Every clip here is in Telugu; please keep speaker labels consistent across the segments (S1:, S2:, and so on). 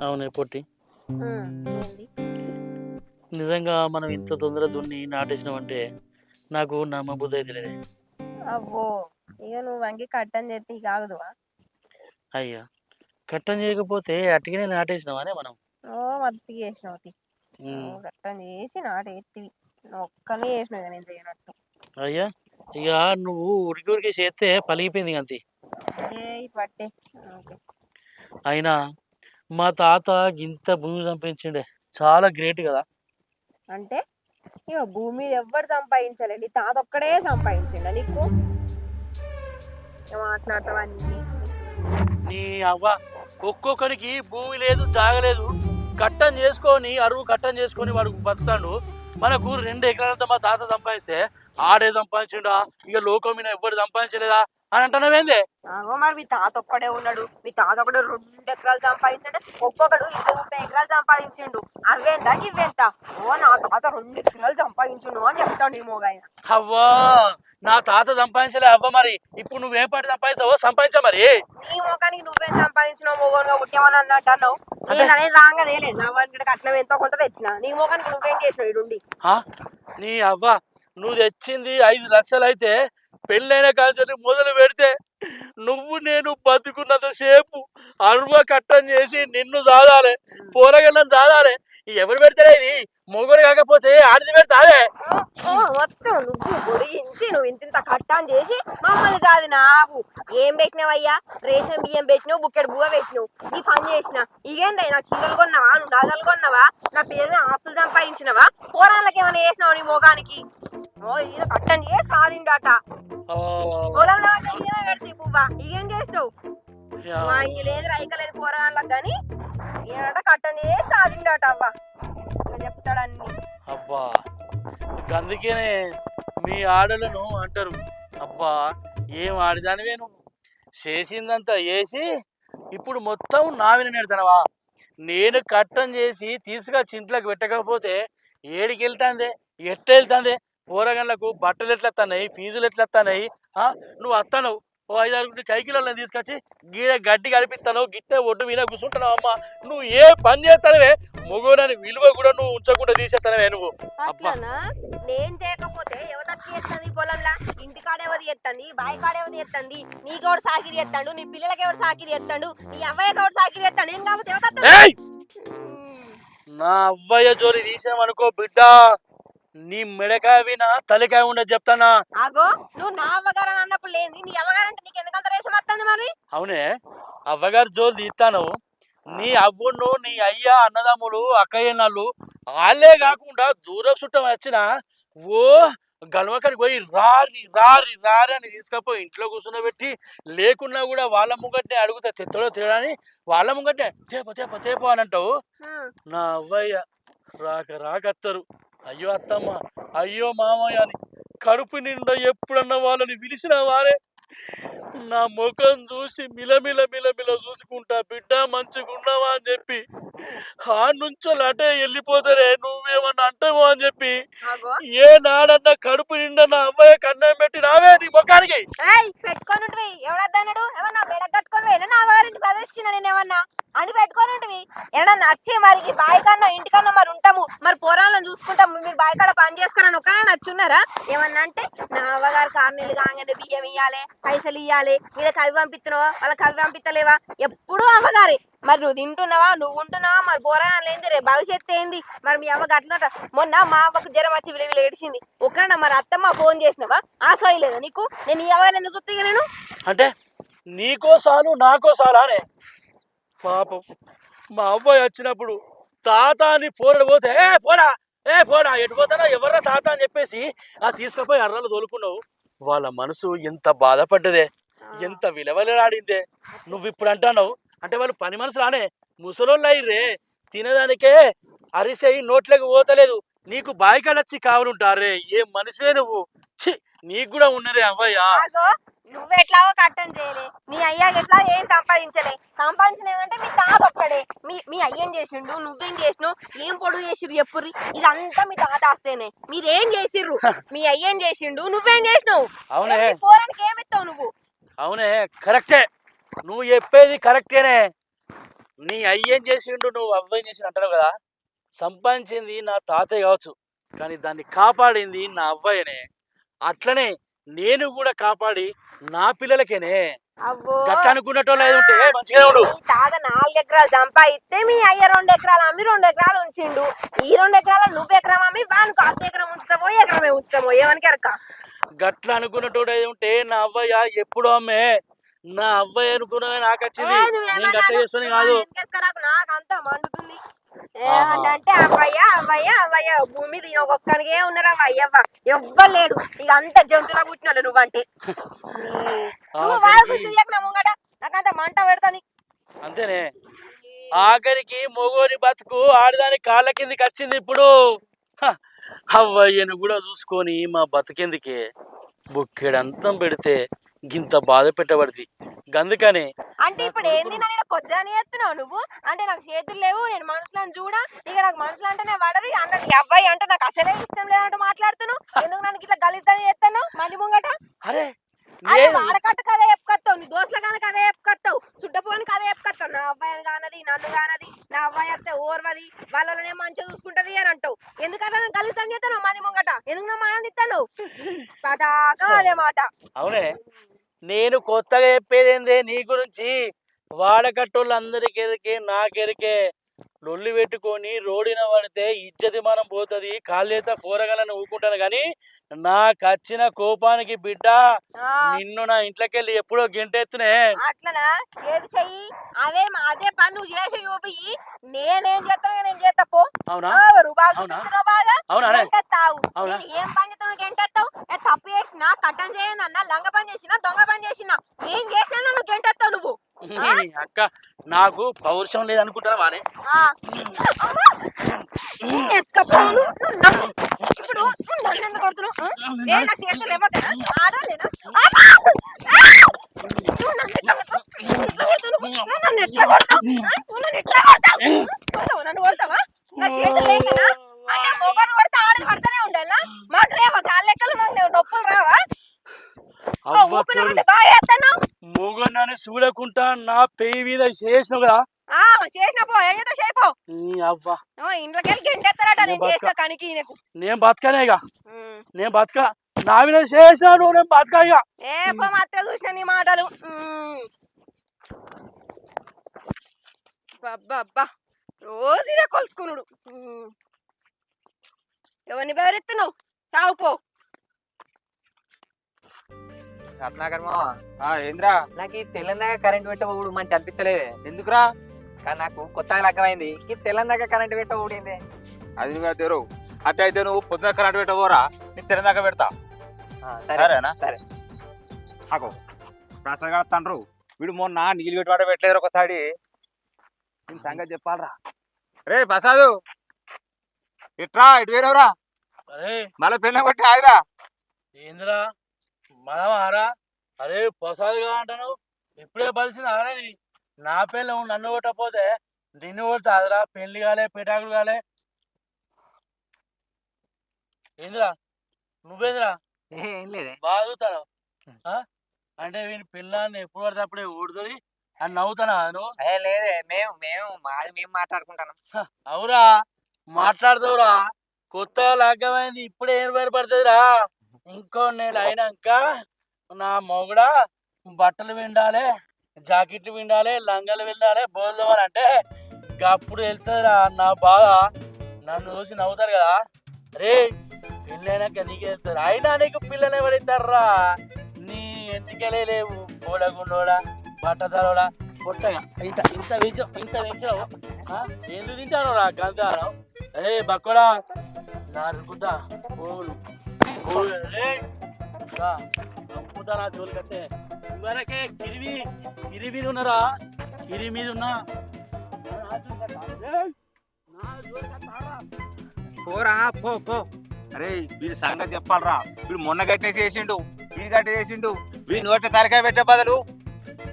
S1: అవునే పొట్టి? నిజంగా మనం ఇంత తొందర దున్ని నాటేసినామంటే నాకు నమ్మబుద్ధి అయితే లేదే
S2: అబ్బో ఇక నువ్వు వంగి కట్టని చేస్తే ఇక ఆగదువా?
S1: అయ్యా కట్టం చేయకపోతే అట్టుగానే నాటేసినావానే మనం.
S2: ఓ మత్తి చేసినావు తి.
S1: ఉమ్.
S2: నువ్వు కట్టని చేసి నాటు ఎత్తివి నువ్వు ఒక్కనే చేసినావు ఇక నేను చేయనట్టు.
S1: అయ్యా ఇక నువ్వు ఉరికి ఉరికి చేస్తే పలిగిపోయింది అంతే.
S2: ఏ పట్టే.
S1: అయినా మా తాత ఇంత భూమి సంపాదించిండే. చాలా గ్రేట్ కదా.
S2: అంటే ఇక భూమి ఎవ్వరు సంపాదించలే. నీ తాత ఒక్కడే సంపాదించిండ నీకు? మాట్లాడతావన్నీ.
S1: నీ అవ్వ ఒక్కొక్కరికి భూమి లేదు జాగలేదు కట్టం చేసుకొని అరువు కట్టం చేసుకొని వాడు బతుకుతాడు. మనకు రెండు ఎకరాలతో మా తాత సంపాదిస్తే ఆడే సంపాదించిండా? ఇక లోకం మీద ఎవ్వరు సంపాదించలేదా? అని అంటున్నావేందే
S2: మరి మీ తాత ఒక్కడే ఉన్నాడు. మీ తాత ఒకడు రెండు ఎకరాలు సంపాదించండు. ఒక్కొక్కడు ఇరవై ముప్పై ఎకరాలు సంపాదించిండు. అవేందా ఇవేంత ఓ నా తాత రెండు ఎకరాలు సంపాదించిండు అని చెప్తాడు ఈ మోగాయన.
S1: అవ్వా నా తాత సంపాదించలే అవ్వ మరి. ఇప్పుడు నువ్వేం పాటి సంపాదిస్తావో సంపాదించా మరి.
S2: నీ మోకానికి నువ్వేం సంపాదించినావు మోగోనుగా పుట్టామని అన్నట్టు అన్నావు నేను అనేది రాంగదేలే నా వాడికి కట్నం ఎంతో కొంత తెచ్చిన. నీ మోకానికి నువ్వేం చేసినావు ఇడుండి?
S1: నీ అవ్వ నువ్వు తెచ్చింది ఐదు లక్షలు అయితే పెళ్ళైన కాల్చొని మొదలు పెడితే నువ్వు నేను బతుకున్నంత సేపు అరువ కట్టం చేసి నిన్ను సాదాలే పోరగళ్ళని సాదాలే ఎవరు పెడతారే ఇది? మొగుడు కాకపోతే ఆడిది పెడతాదే
S2: మొత్తం నువ్వు పొడిగించి నువ్వు ఇంత ఇంత కట్టాన్ చేసి మమ్మల్ని కాదు నాకు ఏం పెట్టినావయ్యా? రేషన్ బియ్యం పెట్టినావు బుక్కెడు బువ్వ పెట్టినావు. నీ పని చేసిన. ఇగేండి నా చీరలు కొన్నావా? నువ్వు నగలు కొన్నావా? నా పేరు ఆస్తులు సంపాదించినవా? పోరాళ్ళకి ఏమైనా చేసినావు నీ మోగానికి ఈయన కట్టం చేసి సాధిండట?
S1: ఆ,
S2: పొలం ఇయ్యమే పెడితే బువ్వ ఇగేం చేసినావు?
S1: యా.
S2: మా ఇంక లేదు పోరాళ్ళకి కానీ ఈయనట కట్టం చేసి సాధిండట అవ్వ? ఇక చెప్తాడు అన్ని.
S1: అబ్బా అందుకేనే మీ ఆడలను అంటారు. అబ్బా ఏం ఆడిదానివే నువ్వు? చేసిందంతా వేసి ఇప్పుడు మొత్తం నావిన నెడతానవా నేను కట్టం చేసి తీసుకొచ్చి ఇంట్లోకి పెట్టకపోతే ఏడికి వెళ్తాందే ఎట్ట వెళ్తాందే పోరగన్లకు బట్టలు ఎట్లా వస్తున్నాయి ఫీజులు ఎట్లా వస్తున్నాయి ఆ? నువ్వు వస్తాను ఓ ఐదు ఆరు కైకిలలో తీసుకొచ్చి గీడ గడ్డి కనిపిస్తాను గిట్టే ఒడ్డు మీద కూర్చుంటున్నావు అమ్మ. నువ్వు ఏ పని చేస్తానవే మొగోడని విలువ కూడా నువ్వు ఉంచకుండా తీసేస్తానవే నువ్వు.
S2: నేను చేయకపోతే ఎవరికి చేస్తుంది పొలంలా? ఇంటి కాడ ఎవరు చేస్తుంది బావి కాడ ఎవరు చేస్తుంది నీకెవడు సాకిరి చేస్తాడు నీ పిల్లలకి ఎవరు సాకిరి చేస్తాడు నీ అవ్వయ్యకి ఎవరు సాకిరి చేస్తాడు ఏం కాకపోతే ఎవరు
S1: ఏయ్! నా అవ్వయ్య జోలి తీసామనుకో బిడ్డ! నీ మెడకాయ వినా తలకాయ ఉండదు చెప్తానా?
S2: ఆగో నువ్వు నా అవ్వగారు అని అన్నప్పుడు లేదు. నీ అవ్వగారు అంటే నీకు ఎందుకంత రేషం వస్తుంది మరి?
S1: అవునే అవ్వగారు జోలు తీస్తాను నీ అవ్వును నీ అయ్య అన్నదమ్ములు అక్కయ్యన్నలు వాళ్ళే కాకుండా దూరం చుట్టం వచ్చిన ఓ గలవకరికి పోయి రారి రారి రారి అని తీసుకపోయి ఇంట్లో కూర్చున్నబెట్టి లేకున్నా కూడా వాళ్ళ ముంగట్నే అడుగుతా తెత్తడో తేడని వాళ్ళ ముంగట్నే తేప తేప తేప అని అంటావు. నా అవ్వయ్య రాక రాకత్తరు అయ్యో అత్తమ్మ అయ్యో మామయ్య అని కడుపు నిండా ఎప్పుడన్నా వాళ్ళని పిలిచిన వారే. నా ముఖం చూసి మిలమిల మిలమిల చూసుకుంటా బిడ్డ మంచిగున్నావా? అని చెప్పి ఆ నుంచో అటే వెళ్ళిపోతారే నువ్వేమన్నా అంటావో? అని చెప్పి ఏ నాడన్నా కడుపు నిండా నా అవ్వయ్య కన్నం పెట్టి రావే నీ ముఖానికి.
S2: పెట్టుకొని ఎవడద్దన్నాడు ఏమన్నా మెడ కట్టుకొని పోయినా నా వారింటి చదివిచ్చిన నేను ఏమన్నా అని పెట్టుకొని ఉంటివి. ఏమన్నా వచ్చి మరి ఈ కన్నా ఇంటికన్నా మరి ఉంటాము. మరి పోరాలను చూసుకుంటాము. మీరు బావి కాడ పని చేసుకుని ఒకనే నచ్చున్నారా? ఏమన్నా అంటే నా అవ్వగారు కారు కాగానే బియ్యం ఇయ్యాలి పైసలు ఇయ్యాలి వీళ్ళకి అవి పంపిస్తున్నావా? వాళ్ళకి అవి పంపిస్తలేవా ఎప్పుడూ అవ్వగారి మరి నువ్వు తింటున్నావా? నువ్వు ఉంటున్నావా? మరి పోరాలు ఏంది రే భవిష్యత్తు ఏంది? మరి మీ అమ్మకి అట్లా మొన్న మా అవ్వకు జ్వరం వచ్చి విలువ ఏడిచింది ఒకరిన మరి అత్తమ్మ ఫోన్ చేసినావా? ఆ సోయలేదా నీకు? నేను ఈ అవ్వని ఎందుకు చూస్తే నేను
S1: అంటే నీకో సాలు నాకో సాలానే. పాపం. మా అబ్బాయి వచ్చినప్పుడు తాత అని పోరడు పోతే ఏ పోరా ఏ పోరా ఎటు పోతానా ఎవర్రా తాత అని చెప్పేసి ఆ తీసుకుపోయి అర్రలు తోలుకున్నావు. వాళ్ళ మనసు ఎంత బాధపడ్డదే ఎంత విలువలాడిందే నువ్వు ఇప్పుడు అంటున్నావు. అంటే వాళ్ళు పని మనసులానే ముసలోళ్ళు అయ్యిర్రే తినేదానికే అరిసెయి నోట్లోకి పోతలేదు. నీకు బాయికాడొచ్చి కావాలంటారే ఏ మనిషివే నువ్వు. ఛీ నీకు కూడా ఉన్నరే అవ్వయ్యా.
S2: నువ్వు ఎట్లాగో కట్టం చేయలే. నీ అయ్యాకి ఎట్లా ఏం సంపాదించలే. సంపాదించలేదంటే మీ తాత ఒక్కడే. మీ మీ అయ్యేం చేసిండు? నువ్వేం చేసినావు? ఏం పొడుగు చేసిర్రు చెప్పుర్రి? ఇదంతా మీ తాత ఆస్తేనే. మీరేం చేసిర్రు? మీ అయ్యేం చేసిండు? నువ్వేం చేసినావు?
S1: అవునే.
S2: పోరానికి ఏమిస్తావు నువ్వు?
S1: అవునే. కరెక్టే. నువ్వు చెప్పేది కరెక్టేనే. నీ అయ్యేం చేసిండు? నువ్వు అవ్వేం చేసిండు అంటావు కదా? సంపాదించింది నా తాతయ్య కావచ్చు. కానీ దాన్ని కాపాడింది నా అవ్వయ్యనే అట్లనే నేను కూడా కాపాడి నా పిల్లలకేనే. అనుకున్నట్టు ఏది ఉంటే మంచిగా ఉండు.
S2: మీ తాత నాలుగు ఎకరాలు సంపాదిస్తే మీ అయ్య రెండు ఎకరాలు అమ్మి రెండు ఎకరాలు ఉంచిండు. ఈ రెండు ఎకరాలు నువ్వు ఎకరం అమ్మి వానికి అర్ధ ఎకరం ఉంచుతావో ఎకరమే ఏమని
S1: గట్ల అనుకున్నట్టు ఉంటే నా అవ్వయ్య ఎప్పుడు అమ్మే. నా అవ్వయ్య అనుకున్నవే నాకు వచ్చింది. నేను చేస్తాను కాదు.
S2: నాకు అంతా మండుతుంది. ఏమంటే అవ్వయ్య అవ్వయ్య అవ్వయ్య భూమి మీద ఒక్కనికే ఉన్నారా అయ్యవ్వ ఎవ్వరు లేడు. ఇక అంత జంతువులా పుట్టినాడు నువ్వంటే. నువ్వు వాళ్ళ గురించి తెలియక నా ముంగట. నాకంత మంట పెడతాని
S1: అంతేనే. ఆఖరికి మొగోని బతుకు ఆడదాని కాళ్ళ కిందికి వచ్చింది ఇప్పుడు. అవ్వయ్యను కూడా చూసుకొని మా బతుకెందుకే? బుక్కెడంతం పెడితే గింత బాధ పెట్టబడింది గందుకనే.
S2: అంటే ఇప్పుడు ఏంది నన్ను కొద్దిని ఎత్తున్నావు నువ్వు? అంటే నాకు చేతులు లేవు నేను మనుషులను చూడ ఇక నాకు మనుషులు అంటేనే పడరు అన్నట్టు అబ్బాయి అంటే నాకు అసలే ఇష్టం లేదంటూ మాట్లాడుతున్నావు. ఎందుకు నన్ను ఇట్లా గలితని చేస్తాను మంది ముంగట?
S1: అరే నేను
S2: వాడకట్టు కదే చెప్పుకొస్తావు నీ దోస్తుల కనుక కదే చెప్పుకొస్తావు చుట్టపోని కదే చెప్పుకొస్తావు. నా అబ్బాయిని కానది నన్ను కానది నా అబ్బాయి వస్తే ఓర్వది వాళ్ళనే మంచిగా చూసుకుంటది అని అంటావు. ఎందుకంటే నన్ను గలితం చేస్తాను మంది ముంగట? ఎందుకు నువ్వు ఆనందిస్తాను పదాకా అదే మాట.
S1: అవునే. నేను కొత్తగా చెప్పేది ఏంది? నీ గురించి వాడకట్టోళ్ళందరికెరికే నాకెరికే లొల్లి పెట్టుకొని రోడిన పడితే ఇజ్జతి మనం పోతుంది కాళ్ళేత కూరగాయలను ఊకుంటాను కానీ నాకు వచ్చిన కోపానికి బిడ్డ నిన్ను నా ఇంట్లోకి వెళ్ళి ఎప్పుడో గెంటెత్తునే.
S2: అట్లనా? ఏది చెయ్యి? అదే మా- అదే పని నువ్వు చేసి చూపి. నేనేం చేస్తాను నేను చేస్తా పో.
S1: అవునా?
S2: బాగా? ఏం పని చేస్తాను గంటెత్తావు? ఏ తప్పు చేసినా కట్టం చేయను అన్న లంగ పని చేసినా దొంగ పని చేసినా ఏం చేసినా గంటెత్తావు నువ్వు?
S1: అక్క నాకు పౌరుషం లేదనుకుంటారా వానే?
S2: ఆ. నన్ను- ఇప్పుడు నన్ను ఎందుకు ఎట్లా కొడతావు? నన్ను ఎట్లా కొడతావు? నన్ను కొడతావా? నన్ను చేతులు లేకనా? అంటే మొగడు కొడితే ఆడది పడతానే ఉండాలా? మాకు లేవా కాళ్ళ లెక్కలు మాకు లేవా? నొప్పులు రావా ఓ,
S1: అవ్వ
S2: ఊకునకపోతే బాగా చేస్తాను
S1: మొగన్నాన్ని చూడకుండా నా పెయి మీద చేసినావు కదా?
S2: ఆ చేసిన చేయిపో
S1: నీ అవ్వ.
S2: ఇంట్లోకి వెళ్ళి గంటెత్తారట నేను. చేసిన కనికి ఈయనకు.
S1: నేను బతకనే ఇక. నేను బతక. నా మీద చేసినావు నేను బతక ఇక.
S2: ఏ పో మా అత్త చూసిన నీ మాటలు. అబ్బా రోజు ఇదే కొలుచుకున్నాడు. ఎవరిని బెదిరిస్తున్నావు? సాగుపో
S3: రత్నాకర్
S4: ఏంద్రా?
S3: నాకు ఈ తెల్లందాక కరెంట్ పెట్టబోడు మంచి అనిపిస్తలేదు
S4: ఎందుకురా?
S3: కానీ నాకు కొత్తగా లగ్గమైంది. ఈ తెల్లందాక కరెంట్ పెట్టబోడింది
S4: అది నువ్వు తెరు అట్ట అయితే నువ్వు పొద్దున కరెంట్ పెట్టబోరా? నేను తెరదాకా పెడతా.
S3: సరే.
S4: సరేనా?
S3: సరే.
S4: ఆగో. ప్రసగా తండ్రు. వీడు మొన్న నీళ్ళు పెట్టుబడి పెట్టలేరు ఒక తాడి నేను సంగతి చెప్పాలరా. రే ప్రసాదు. ఇట్రా ఇటు వేరేవరా? మళ్ళీ పెళ్ళ కొట్టి ఆగిరా.
S1: ఏందిరా? మనమారా అరే ప్రసాద్గా అంటాను. ఇప్పుడే బలిసింది ఆరా నీ పెళ్ళి నన్ను కొట్టకపోతే నిన్ను కొడతా. అదరా పెళ్ళి కాలే పిటాకులు కాలే. ఏందిరా? నువ్వేందిరా?
S3: ఏం లేదే.
S1: బాగా చూస్తాను అంటే వీని పిల్లాన్ని ఎప్పుడు పడితే అప్పుడే ఊడుతుంది. అని నవ్వుతానా నువ్వు?
S3: ఏ లేదే. మేము మేము మాది మేము మాట్లాడుకుంటాను
S1: అవురా. మాట్లాడతావురా. కొత్తగా లగ్గమైంది. ఇప్పుడే ఏం పడుతుందిరా ఇంకో నెల అయినాక నా మొగుడ బట్టలు విండాలి జాకెట్లు విండాలి లంగలు విండాలి బోల్దామని అంటే అప్పుడు వెళ్తుందిరా నా బాధ నన్ను చూసి నవ్వుతారు కదా. రే పెళ్ళైనాక నీకే వెళ్తారు. అయినా నీకు పిల్లలు ఎవరైతారా నీ ఎంటికలే లేవు. బట్ట బట్టతలోడా పొట్టగా. ఇంత ఇంత పెంచో ఇంత పెంచావు ఎందుకు తింటాను రా గంతాను ఏ బక్కడా నా అనుకుంటా పోలు నమ్ముతా నా ఇవరకే కిరి మీద ఉన్నారా? కిరి మీద ఉన్నా?
S4: పోరా పో పో. అరే వీడి సంగతి చెప్పాలరా. వీడు మొన్న గట్టేసి చేసిండు వీడి గట్టే చేసిండు. వీడి నోటి తరకాయ పెట్టే బదులు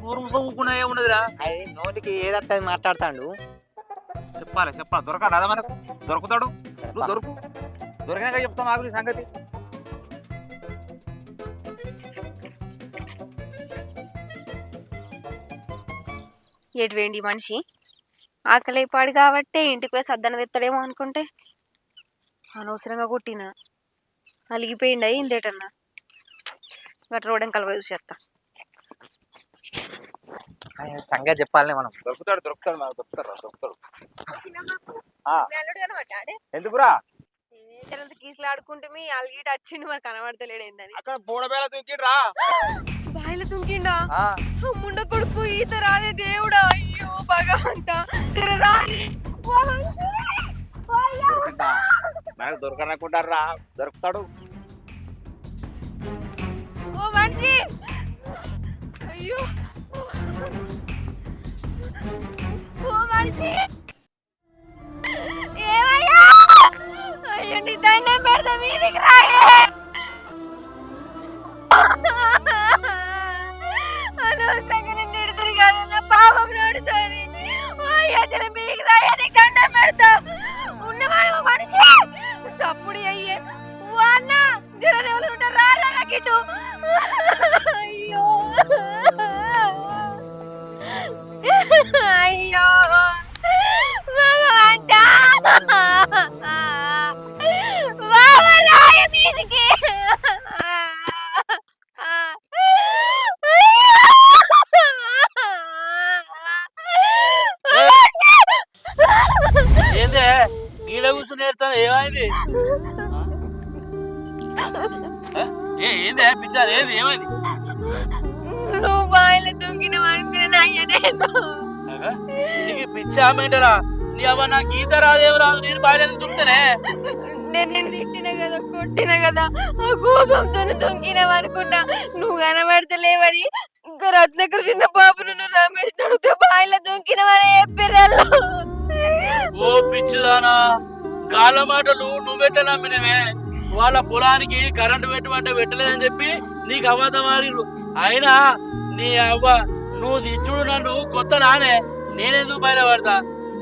S4: ఊరు సొమ్ముకున్నా ఏమున్నదిరా
S3: అది నోటికి ఏదత్తది మాట్లాడతాడు?
S4: చెప్పాలి చెప్పాలి. దొరకాలి అదా మనకు. దొరుకుతాడు. నువ్వు దొరుకు. దొరికినాక చెప్తాం ఆగు నీ సంగతి.
S2: ఎటు వేయండి మనిషి? ఆకలి పాడు కాబట్టి ఇంటికి పోయి సద్దన తెస్తాడేమో అనుకుంటే. అనవసరంగా కొట్టిన. అలిగిపోయిండు అయిందేటన్నా గట్ల రోడ్డు పోయి చూసేస్తా
S3: సంగతి చెప్పాలనే మనం.
S4: దొరుకుతాడు దొరుకుతాడు నాకు దొరుకుతాడు రా, దొరుకుతాడు. ఆ. ఎందుకురా?
S2: కీసులు ఆడుకుంటే మీ అలిగిట వచ్చిండు మరి కనబడతలేడు ఏందని.
S4: అక్కడ బోడబేల రా
S2: బాయిల తుంకిండా ముండ కొడుకు ఈత రాదే దేవుడా? అయ్యో భగవంత. జర రాని. ఓ మనిషి! అయ్యో!
S4: నాకు దొరకనకుంటారా దొరుకుతాడు.
S2: ఓ మనిషి. అయ్యో. ఓ మనిషి.
S1: గీడ కూర్చుని ఏడుతాను ఏమైంది? ఏ ఏందే? పిచ్చారు ఏది? ఏమైంది?
S2: నువ్వు బాయిలో అయ్యా నేను.
S1: నాగా? నీకు పిచ్చి ఆమెంటరా నీ అవ్వ నాకు ఈత రాదేం రాదు. నేను బాగా దుంకుతానే?
S2: నేను నిన్ను తిట్టిన కదా కొట్టిన కదా ఆ కోపంతో దొంగినావు అనుకున్నా నువ్వు కనబడతలేవని ఇంకా రత్నకర్ చిన్న బాబు నన్ను రమేష్ అడిగితే బాయిలో దొంకినవని చెప్పిర్రు
S1: ఓ పిచ్చిదానా. గాల మాటలు నువ్వెట్ట నమ్మినవే వాళ్ళ పొలానికి కరెంటు పెట్టమంటే పెట్టలేదని చెప్పి నీకు ఆడిరు అయినా నీ అవ్వ నువ్వు తిట్టుడు నన్ను కొత్త నానే. నేనెందుకు బయలుపడతా?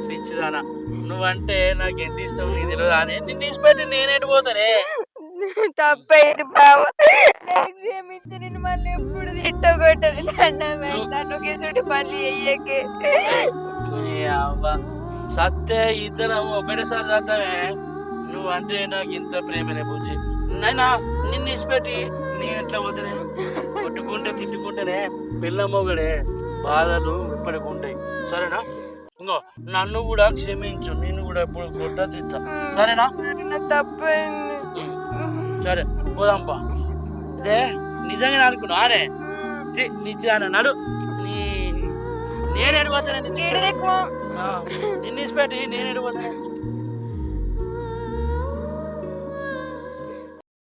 S1: పిచ్చిదానా. నువ్వంటే నాకు ఎంత ఇష్టం నీకు తెలియదు అని నిన్ను ఇచ్చిపెట్టి నేనేటి పోతానే?
S2: తప్పైంది బావ. క్షమించి నేను మళ్ళీ ఎప్పుడు తిట్టగొట్టని. దండం పెడతా. నువ్వు గిసుడి పని అయ్యకే
S1: నీ అవ్వ. సత్తే ఇద్దరం ఒకటేసారి చస్తామే నువ్వంటే నాకు ఇంత ప్రేమనే బుజ్జి. నైనా నిన్ను ఇచ్చిపెట్టి నేను ఎట్లా పోతానే? కొట్టుకుంటే తిట్టుకుంటేనే పిల్ల మొగడే. బాధలు ఇప్పటికి ఉంటాయి. సరేనా? ఇంకో నన్ను కూడా క్షమించు. నిన్ను కూడా ఎప్పుడు కొట్ట తిట్టా. సరేనా?
S2: తప్పైంది.
S1: సరే పోదాంపా ఇదే నిజంగా అనుకున్నా అరే నిచ్చేదాన నడు. నీ నేను
S2: దిక్కు
S1: నిన్ను ఇచ్చిపెట్టి నేను ఎడిపోతానే